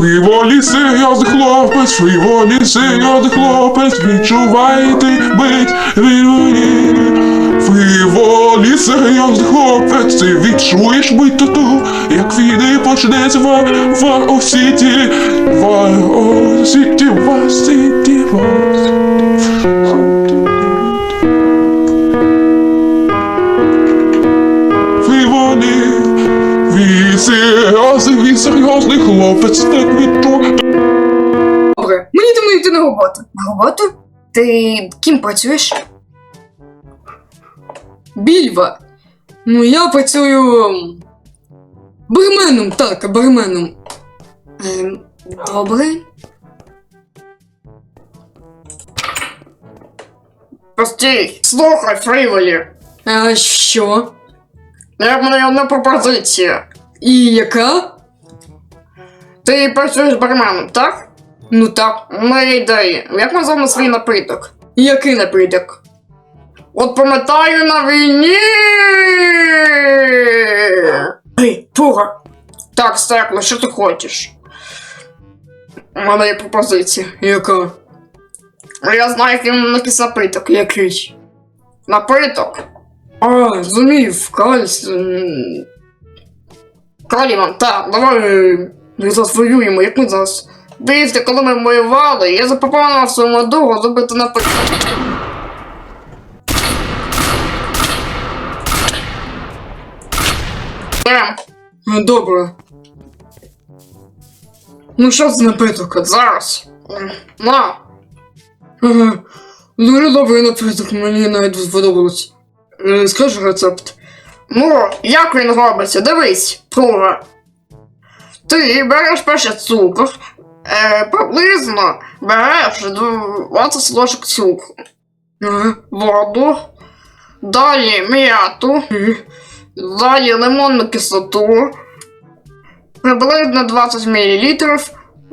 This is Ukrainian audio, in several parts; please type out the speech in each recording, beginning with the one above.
Фріволі серйозний хлопець, фріволі серйозний хлопець, відчувайте бить фріволі. Фріволі серйозний хлопець, ти відчуєш бить тату, як війни почнеться в Вар Осіті, Вар Осіті, Вар Сіті, в Фріволі, серйозний, він серйозний хлопець, так відчує. Добре, мені тому йти на роботу. На роботу? Ти ким працюєш? Більва. Ну, я працюю. м, Барменом, так, барменом. Ем, добре. Постій, слухай, Фріволі. А що? Я в мене одна пропозиція. І яка? Ти працюєш барменом, так? Ну так. Моя ідея. Як зробимо свій напиток? Який напрямок? От пам'ятаю на війні. Ей, Пуга. Так, Стекло, що ти хочеш? У мене є пропозиція. Яка? Я знаю, який якийсь напиток. Який? Напиток? А, зумів, кальс. Каліман, так, давай е, ми зараз воюємо, як ми зараз. Дивіться, коли ми воювали, я запропонував своєму другу зробити напиток. Ем, Ну, Добре. Ну, що це напиток? зараз. На. Дуже добрий напиток, мені навіть сподобалось. Е, Скажи рецепт. Ну, як він робиться? Дивись, Пруга. Ти береш перше цукор, е, приблизно береш 20 ложок цукру, воду, далі м'яту, далі лимонну кислоту, приблизно 20 мл,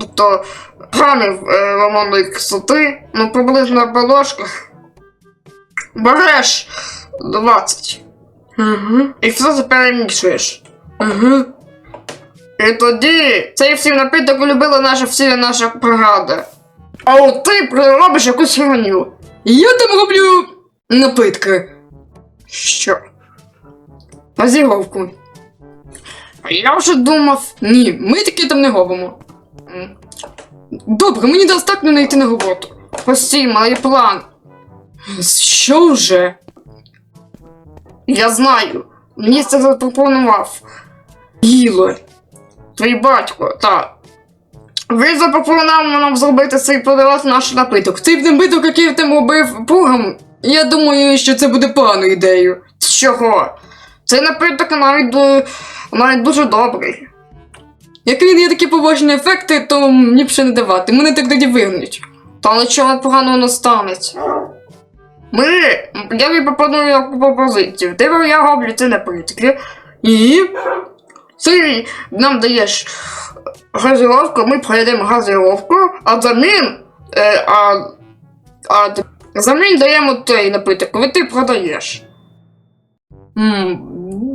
тобто грамів е, лимонної кислоти, ну приблизно по ложках. Береш 20 І все це перемішуєш. І тоді цей всі напиток любила наша всі наша бригада. А от ти робиш якусь херню. Я там роблю напитки. Що? Газіровку. А я вже думав. Ні, ми таке там не робимо. Добре, мені достатньо не йти на роботу. Постій, малий план. Що вже? Я знаю. Мені це запропонував. Їло. Твій батько, так. Він запропонував нам зробити цей подарунок наш напиток. Цей напиток, який там робив пугом, я думаю, що це буде поганою ідеєю. Чого? Цей напиток навіть, навіть дуже добрий. Як він є такі побочні ефекти, то мені б ще не давати. Мене так тоді вигнуть. Та нічого поганого не станеться. Ми, я тобі пропоную яку пропозицію. Ти я роблю ці напитки, І ти нам даєш газировку, ми проїдемо газировку, а замін, е, а, а д- замін даємо той напиток, і ти продаєш. М,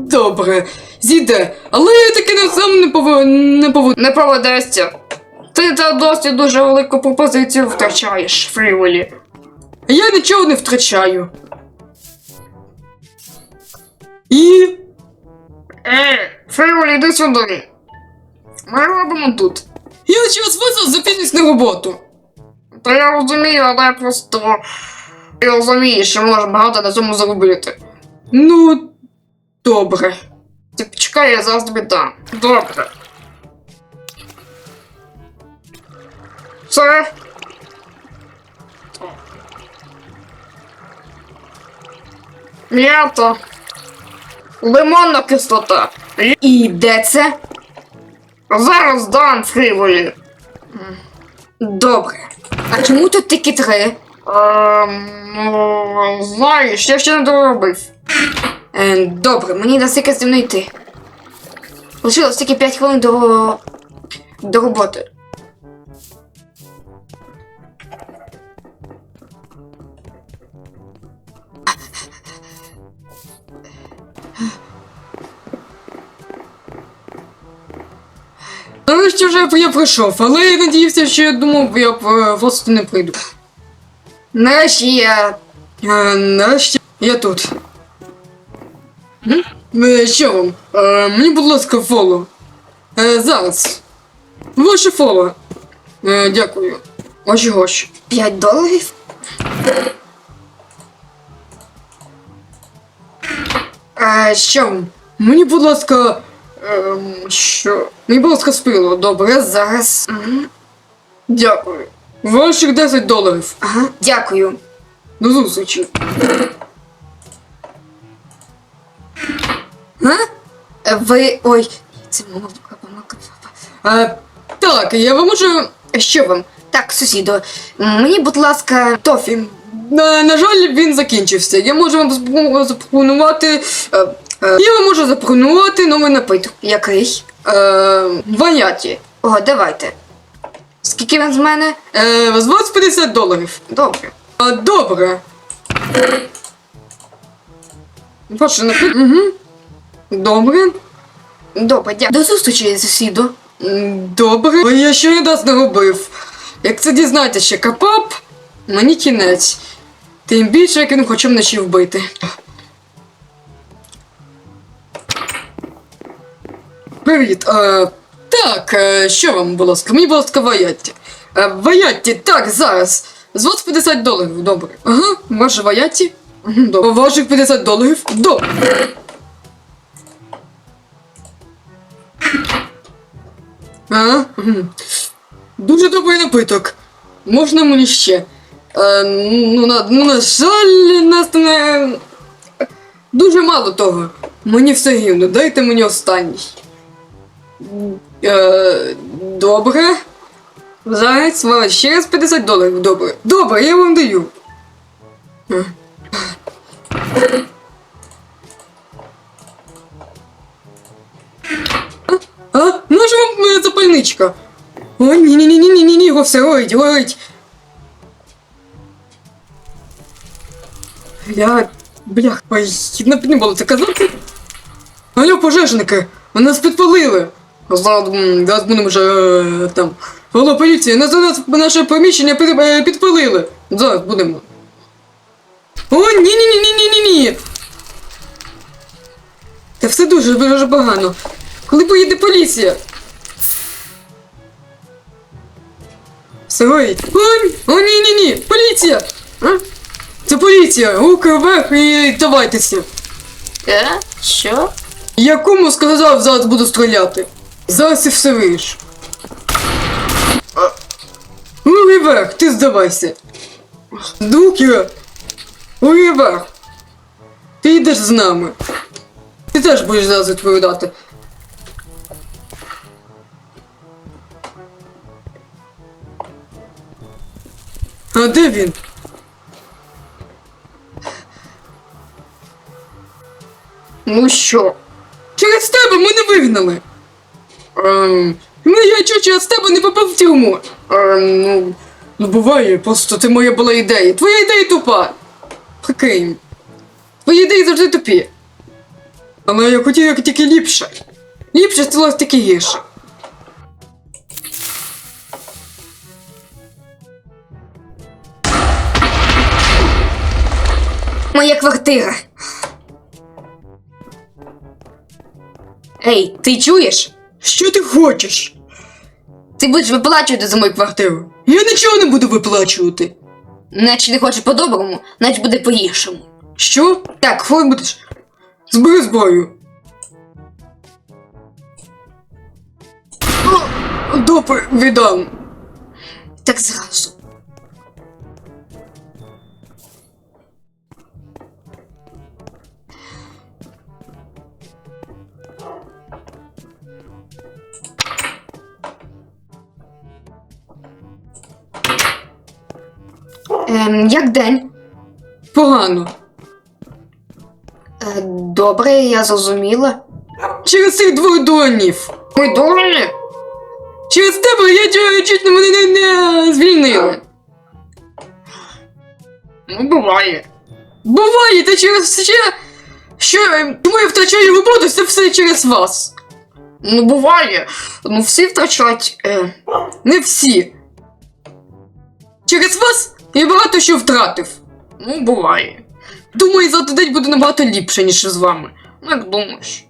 добре, зійде, але я таки не сам не повинен не. Не поведешся. Ти та досі дуже велику пропозицію втрачаєш, фріволі. Я нічого не втрачаю. І. Е, фріволі, йди сюди. Ми робимо тут. Я через вас запізнюсь на роботу. Та я розумію, але я просто ти розумієш, що можеш багато на цьому заробити. Ну, добре. Ти почекай, я зараз тобі дам. Добре. Це. М'ята. Лимонна кислота. І де це? зараз дам фріволі. Добре. А чому тут тільки три? Ем, знаєш, я ще не доробив. Е, добре, мені настільки зі мною йти. Лишилось тільки 5 хвилин до, до роботи. Нарешті вже я прийшов, але я надіявся, що я думав, я е, просто не прийду. Нарешті я. Е, нарешті я тут. Е, що вам? Е, мені, будь ласка, фоло. Е, зараз. Ваше фоло. Е, дякую. Ваші гроші. 5 доларів? Е, що вам? Мені, будь ласка. Ем, що? Мені, будь ласка, спило. Добре, Зараз. Мгм. дякую. Ваших 10 доларів. Ага, дякую. До зустрічі. А? Е, Ви. Ой, це помилка, помилка. Е, так, я вам можу. Що вам? Так, сусіду, мені, будь ласка, тофі. На, на жаль, він закінчився. Я можу вам запропонувати. Е, е, я вам можу запропонувати новий напиток. Який? Е, ваняті. О, давайте. Скільки він з мене? Е, з вас 50 доларів. Добре. А, добре. Ваше напиток. Угу. Добре. Добре, дякую. До зустрічі, сусіду. Добре. Ой, Я ще не раз не робив. Як це дізнаєтеся, ще капап, мені кінець. Тим більше, як він хоче вночі вбити. Привіт. Е, так, е, що вам, будь ласка? Мені, будь ласка, ваятті. Е, ваятті, так, зараз. З вас 50 доларів, добре. Ага, ваше ваятті. Добре. Ваших 50 доларів. Добре. Мгм. Дуже добрий напиток. Можна мені ще. Е, ну, на, ну, на жаль, нас не. Дуже мало того. Мені все гівно, дайте мені останній. Е, добре. Зараз вам ще раз 50 доларів. Добре. Добре, я вам даю. А? Ну ж вам е, запальничка. О, ні, ні, ні, ні, ні, ні, ні, його все горить, горить. Бля, бля, ой, не, було це казати. Алло, пожежники, нас підпалили. Зараз, будемо вже е, там. Алло, поліція, нас, нас наше приміщення е, підпалили. Зараз будемо. О, ні, ні, ні, ні, ні, ні, ні. Та все дуже, дуже погано. Коли поїде поліція? Все горить. Ой, о, ні, ні, ні, поліція! А? Це поліція! Руки вверх і давайтеся. Е? Що? Я кому сказав, зараз буду стріляти. Зараз і все виріш. Руки вверх, ти здавайся. Руки. Руки. Ти йдеш з нами. Ти теж будеш зараз відповідати. А де він? Ну що? Через тебе мене вигнали. Ем, ну я чого через тебе не попав в тюрму. Ем, ну, ну буває, просто це моя була ідея. Твоя ідея тупа. Прикинь. Твої ідеї завжди тупі. Але я хотів як тільки ліпше. Ліпше стало тільки гірше. Моя квартира. Ей, ти чуєш? Що ти хочеш? Ти будеш виплачувати за мою квартиру. Я нічого не буду виплачувати. Наче не хочеш по-доброму, наче буде по-гіршому. Що? Так, хуй будеш. Збери зброю. Добре, віддам. Так зразу. Ем, як день? Погано. Е, добре, я зрозуміла. Через цих двох донів. Ми дурні? Через тебе я чуть, чуть мене не, не звільнили. Ну, буває. Буває, та через ще. Що, е, чому я втрачаю роботу, це все через вас. Ну, буває. Ну, всі втрачають. Е, не всі. Через вас я багато що втратив. Ну, буває. Думаю, завтра день буде набагато ліпше, ніж з вами. Як думаєш?